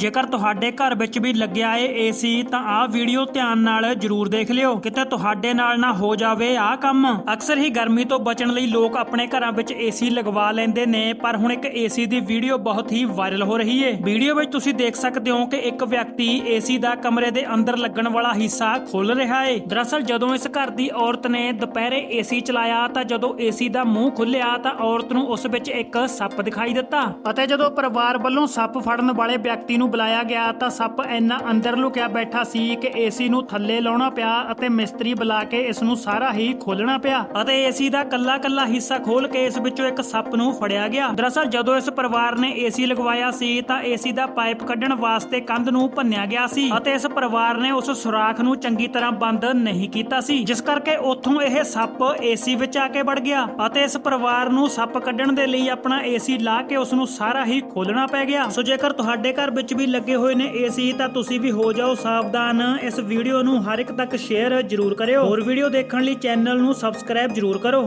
ਜੇਕਰ ਤੁਹਾਡੇ ਘਰ ਵਿੱਚ ਵੀ ਲੱਗਿਆ ਏ ਏਸੀ, ਤਾਂ ਆਹ ਵੀਡੀਓ ਧਿਆਨ ਨਾਲ ਜਰੂਰ ਦੇਖ ਲਿਓ। ਕਿਤੇ ਤੁਹਾਡੇ ਨਾਲ ਨਾ ਹੋ ਜਾਵੇ ਆਹ ਕੰਮ। ਅਕਸਰ ਹੀ ਗਰਮੀ ਤੋਂ ਬਚਣ ਲਈ ਲੋਕ ਆਪਣੇ ਘਰਾਂ ਵਿੱਚ ਏਸੀ ਲਗਵਾ ਲੈਂਦੇ ਨੇ, ਪਰ ਹੁਣ ਇੱਕ ਏਸੀ ਦੀ ਵੀਡੀਓ ਬਹੁਤ ਹੀ ਵਾਇਰਲ ਹੋ ਰਹੀ ਏ। ਵੀਡੀਓ ਵਿੱਚ ਤੁਸੀਂ ਦੇਖ ਸਕਦੇ ਹੋ ਕਿ ਇੱਕ ਵਿਅਕਤੀ ਏਸੀ ਦਾ ਕਮਰੇ ਦੇ ਅੰਦਰ ਲੱਗਣ ਵਾਲਾ ਹਿੱਸਾ ਖੋਲ ਰਿਹਾ ਏ। ਦਰਅਸਲ ਜਦੋਂ ਇਸ ਘਰ ਦੀ ਔਰਤ ਨੇ ਦੁਪਹਿਰੇ ਏਸੀ ਚਲਾਇਆ, ਤਾਂ ਜਦੋਂ ਏਸੀ ਦਾ ਮੂੰਹ ਖੁੱਲਿਆ ਤਾਂ ਔਰਤ ਨੂੰ ਉਸ ਵਿੱਚ ਇੱਕ ਸੱਪ ਦਿਖਾਈ ਦਿੱਤਾ। ਅਤੇ ਜਦੋਂ ਪਰਿਵਾਰ ਵੱਲੋਂ ਸੱਪ ਫੜਨ ਵਾਲੇ ਵਿਅਕਤੀ ਨੂੰ ਬੁਲਾਇਆ ਗਿਆ ਤਾਂ ਸੱਪ ਇੰਨਾ ਅੰਦਰ ਲੁਕਿਆ ਬੈਠਾ ਸੀ ਕਿ ਏਸੀ ਨੂੰ ਥੱਲੇ ਲਾਉਣਾ ਪਿਆ ਅਤੇ ਮਿਸਤਰੀ ਬੁਲਾ ਕੇ ਇਸ ਨੂੰ ਸਾਰਾ ਹੀ ਖੋਲਣਾ ਪਿਆ। ਅਤੇ ਏਸੀ ਦਾ ਕੱਲਾ ਕੱਲਾ ਹਿੱਸਾ ਖੋਲ ਕੇ ਇਸ ਵਿੱਚੋਂ ਇੱਕ ਸੱਪ ਨੂੰ ਫੜਿਆ ਗਿਆ। ਦਰਅਸਲ ਜਦੋਂ ਇਸ ਪਰਿਵਾਰ ਨੇ ਏਸੀ ਲਗਵਾਇਆ ਸੀ ਤਾਂ ਏਸੀ ਦਾ ਪਾਈਪ ਕੱਢਣ ਵਾਸਤੇ ਕੰਧ ਨੂੰ ਭੰਨਿਆ ਗਿਆ ਸੀ ਅਤੇ ਇਸ ਪਰਿਵਾਰ ਨੇ ਉਸ ਸੁਰਾਖ ਨੂੰ ਚੰਗੀ ਤਰ੍ਹਾਂ ਬੰਦ ਨਹੀਂ ਕੀਤਾ ਸੀ, ਜਿਸ ਕਰਕੇ ਉੱਥੋਂ ਇਹ ਸੱਪ ਏਸੀ ਵਿੱਚ ਆ ਕੇ ਵੜ ਗਿਆ ਅਤੇ ਇਸ ਪਰਿਵਾਰ ਨੂੰ ਸੱਪ ਕੱਢਣ ਦੇ ਲਈ ਆਪਣਾ ਏਸੀ ਲਾ ਕੇ ਉਸ ਨੂੰ ਸਾਰਾ ਹੀ ਖੋਲਣਾ ਪੈ ਗਿਆ। ਸੋ ਜੇਕਰ ਤੁਹਾਡੇ ਘਰ ਵਿੱਚ ਵੀ ਲੱਗੇ ਹੋਏ ਨੇ। ਏਸੀ ਤਾਂ ਤੁਸੀਂ ਵੀ ਹੋ ਜਾਓ ਸਾਵਧਾਨ। ਇਸ ਵੀਡੀਓ ਨੂੰ ਹਰ ਇੱਕ ਤੱਕ ਸ਼ੇਅਰ ਜ਼ਰੂਰ ਕਰਿਓ। ਹੋਰ ਵੀਡੀਓ ਦੇਖਣ ਲਈ ਚੈਨਲ ਨੂੰ ਸਬਸਕ੍ਰਾਈਬ ਜ਼ਰੂਰ ਕਰੋ।